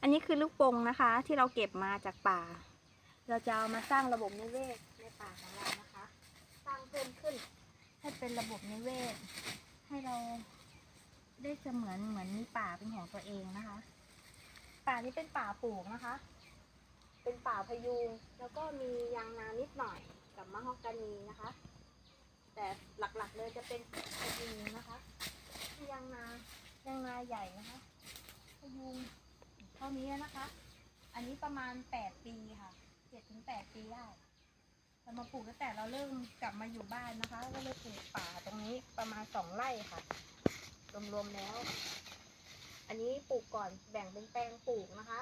อันนี้คือลูกปงนะคะ ที่เราเก็บมาจากป่า เราจะเอามาสร้างระบบนิเวศในป่าของเรานะคะ สร้างเพิ่มขึ้นให้เป็นระบบนิเวศ ให้เราได้เสมือนเหมือนมีป่าเป็นของตัวเองนะคะ ป่านี้เป็นป่าปลูกนะคะ เป็นป่าพยูงแล้วก็มียางนานิดหน่อยกับมะฮอกกานีนะคะ แต่หลักๆเลยจะเป็นพยูงนะคะยางนายางนาใหญ่นะคะพยูง เท่านี้นะคะ อันนี้ประมาณแปดปีค่ะเจ็ดถึงแปดปีได้เรามาปลูกตั้งแต่เราเริ่มกลับมาอยู่บ้านนะคะ ก็เลยปลูกป่าตรงนี้ประมาณสองไร่ค่ะ รวมๆแล้ว อันนี้ปลูกก่อนแบ่งเป็นแปลงปลูกนะคะ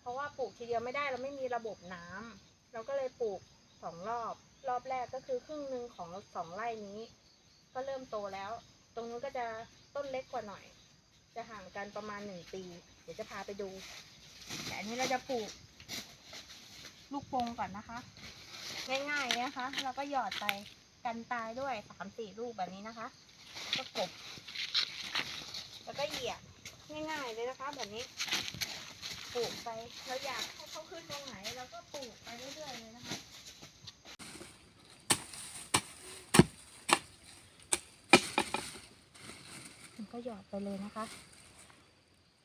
เพราะว่าปลูกทีเดียวไม่ได้เราไม่มีระบบน้ำเราก็เลยปลูกสองรอบ รอบแรกก็คือครึ่งหนึ่งของสองไร่นี้ ก็เริ่มโตแล้ว ตรงนู้นก็จะต้นเล็กกว่าหน่อย จะห่างกันประมาณหนึ่งปี ดี๋ยวจะพาไปดู แต่อันนี้เราจะปลูก ลูกโป่งก่อนนะคะ ง่ายๆนะคะ เราก็หยอดไปกันตายด้วยสามสี่ลูกแบบนี้นะคะ ก็กบ แล้วก็เหยียบง่ายๆเลยนะคะ แบบนี้ ปลูกไปเราอยากให้เขาขึ้นตรงไหนเราก็ปลูกไปเรื่อยๆเลยนะคะก็หยอดไปเลยนะคะ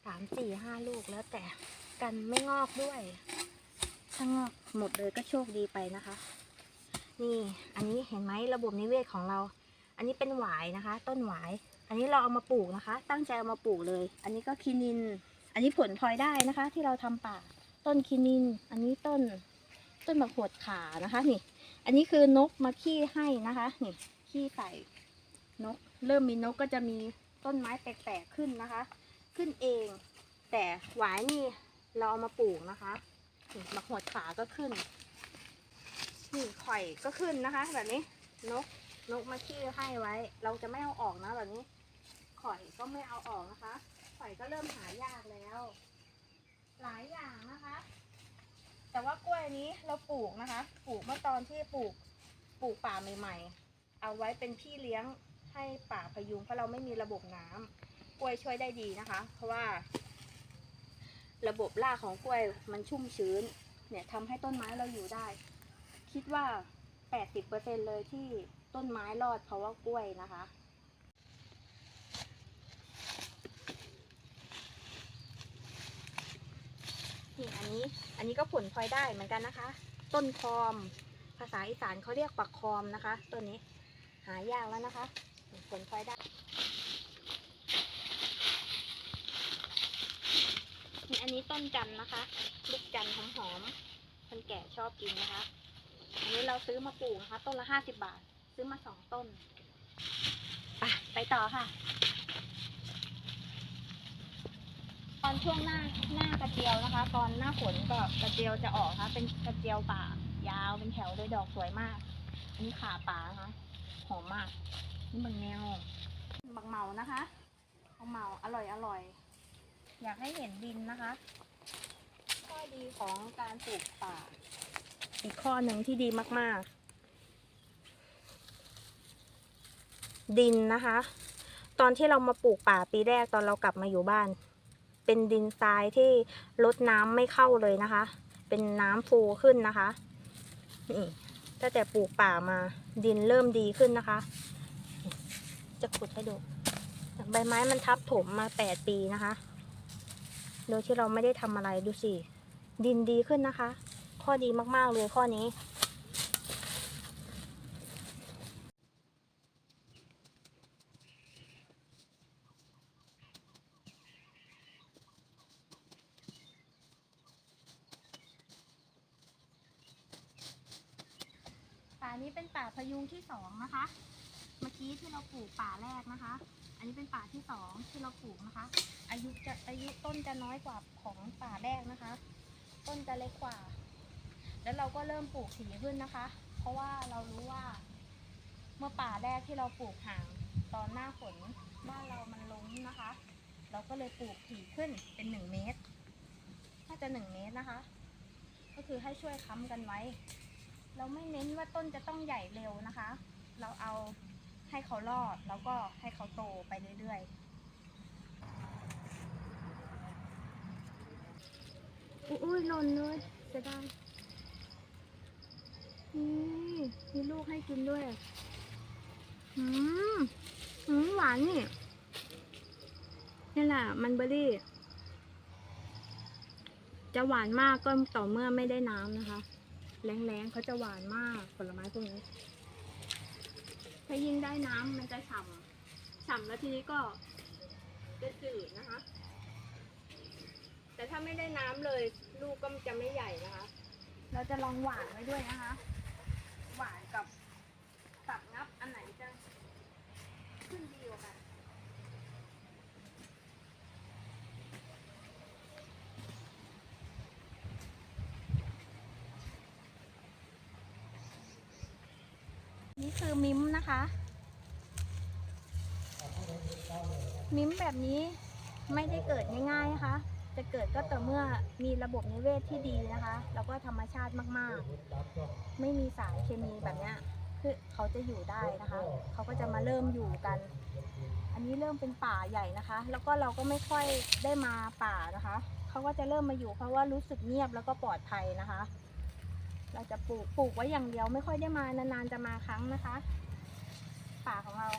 สามสี่ห้าลูกแล้วแต่กันไม่งอกด้วย ถ้างอกหมดเลยก็โชคดีไปนะคะ นี่อันนี้เห็นไหมระบบนิเวศของเรา อันนี้เป็นหวายนะคะ ต้นหวาย อันนี้เราเอามาปลูกนะคะ ตั้งใจเอามาปลูกเลย อันนี้ก็คินิน อันนี้ผลพลอยได้นะคะ ที่เราทำป่า ต้นคินิน อันนี้ต้นต้นมะขวดขานะคะนี่ อันนี้คือนกมาขี้ให้นะคะนี่ขี้ใส่นก เริ่มมีนกก็จะมีต้นไม้แปลกๆขึ้นนะคะ ขึ้นเอง แต่หวายนี่เราเอามาปลูกนะคะมะขวดขาก็ขึ้นนี่ข่อยก็ขึ้นนะคะ แบบนี้นกนกมาขี้ให้ไว้ เราจะไม่เอาออกนะแบบนี้ข่อยก็ไม่เอาออกนะคะข่อยก็เริ่มหายากแล้ว หลายอย่างนะคะ แต่ว่ากล้วยนี้เราปลูกนะคะ ปลูกเมื่อตอนที่ปลูกปลูกป่าใหม่ ๆ เอาไว้เป็นพี่เลี้ยงให้ป่าพยุงเพราะเราไม่มีระบบน้ำก ล้วยช่วยได้ดีนะคะ เพราะว่า ระบบรากของกล้วยมันชุ่มชื้น เนี่ยทำให้ต้นไม้เราอยู่ได้ คิดว่า 80%เลยที่ต้นไม้รอดเพราะว่ากล้วยนะคะนี่อันนี้อันนี้ก็ผลพลอยได้เหมือนกันนะคะ ต้นคอม ภาษาอีสานเขาเรียกปักคอมนะคะ ต้นนี้หายากแล้วนะคะ ผลพลอยได้ อันนี้ต้นจันนะคะ ลูกจันทร์หอมคนแก่ชอบกินนะคะ อันนี้เราซื้อมาปลูกนะคะ ต้นละห้าสิบบาท ซื้อมาสองต้นไปไปต่อค่ะ ตอนช่วงหน้าหน้ากระเจียวนะคะ ตอนหน้าฝนก็กระเจียวจะออกนะคะเป็นกระเจียวป่ายาวเป็นแถวเลยดอกสวยมากอันนี้ขาป่านะคะหอมมาก นี่มันแนวบักเหมานะคะบักเหมาอร่อยอร่อย อยากให้เห็นดินนะคะ ข้อดีของการปลูกป่า อีกข้อหนึ่งที่ดีมาก ๆ ดินนะคะ ตอนที่เรามาปลูกป่าปีแรกตอนเรากลับมาอยู่บ้าน เป็นดินทรายที่ลดน้ำไม่เข้าเลยนะคะ เป็นน้ำฟูขึ้นนะคะนี่ตั้งแต่ปลูกป่ามาดินเริ่มดีขึ้นนะคะ จะขุดให้ดู ใบไม้มันทับถมมาแปดปีนะคะ โดยที่เราไม่ได้ทำอะไรดูสิ ดินดีขึ้นนะคะ ข้อดีมากๆเลยข้อนี้ ป่านี้เป็นป่าพยุงที่สองนะคะ เมื่อกี้ที่เราปลูกป่าแรกนะคะ อันนี้เป็นป่าที่สองที่เราปลูกนะคะ อายุจะอายุต้นจะน้อยกว่าของป่าแรกนะคะ ต้นจะเล็กกว่า แล้วเราก็เริ่มปลูกถี่ขึ้นนะคะ เพราะว่าเรารู้ว่า เมื่อป่าแรกที่เราปลูกห่างตอนหน้าฝนบ้านเรามันล้มนะคะ เราก็เลยปลูกถี่ขึ้นเป็นหนึ่งเมตรน่าจะหนึ่งเมตรนะคะ ก็คือให้ช่วยค้ำกันไว้ เราไม่เน้นว่าต้นจะต้องใหญ่เร็วนะคะ เราเอา ให้เขารอดแล้วก็ให้เขาโตไปเรื่อยๆ อุ้ยหล่นเลยเสียดายนี่มีลูกให้กินด้วยอืมอืมหวานนี่นี่แหละมันเบอร์รี่ จะหวานมากก็ต่อเมื่อไม่ได้น้ำนะคะ แรงๆเขาจะหวานมากผลไม้พวกนี้ ถ้ายิ่งได้น้ำมันจะฉ่ำฉ่ำแล้วทีนี้ก็จะจืดนะคะ แต่ถ้าไม่ได้น้ำเลย ลูกก็จะไม่ใหญ่นะคะ เราจะลองหวานไว้ด้วยนะคะ หวานกับสับงับอันไหนจะขึ้นดีกว่ากัน นี่คือมิมนะคะ มิมแบบนี้ไม่ได้เกิดง่ายๆนะคะ จะเกิดก็ต่อเมื่อมีระบบนิเวศที่ดีนะคะ แล้วก็ธรรมชาติมากๆ ไม่มีสารเคมีแบบนี้คือเขาจะอยู่ได้นะคะ เขาก็จะมาเริ่มอยู่กัน อันนี้เริ่มเป็นป่าใหญ่นะคะ แล้วก็เราก็ไม่ค่อยได้มาป่านะคะ เขาก็จะเริ่มมาอยู่เพราะว่ารู้สึกเงียบแล้วก็ปลอดภัยนะคะ เราจะปลูกปลูกไว้อย่างเดียวไม่ค่อยได้มานานๆจะมาครั้งนะคะ ป่าของเรา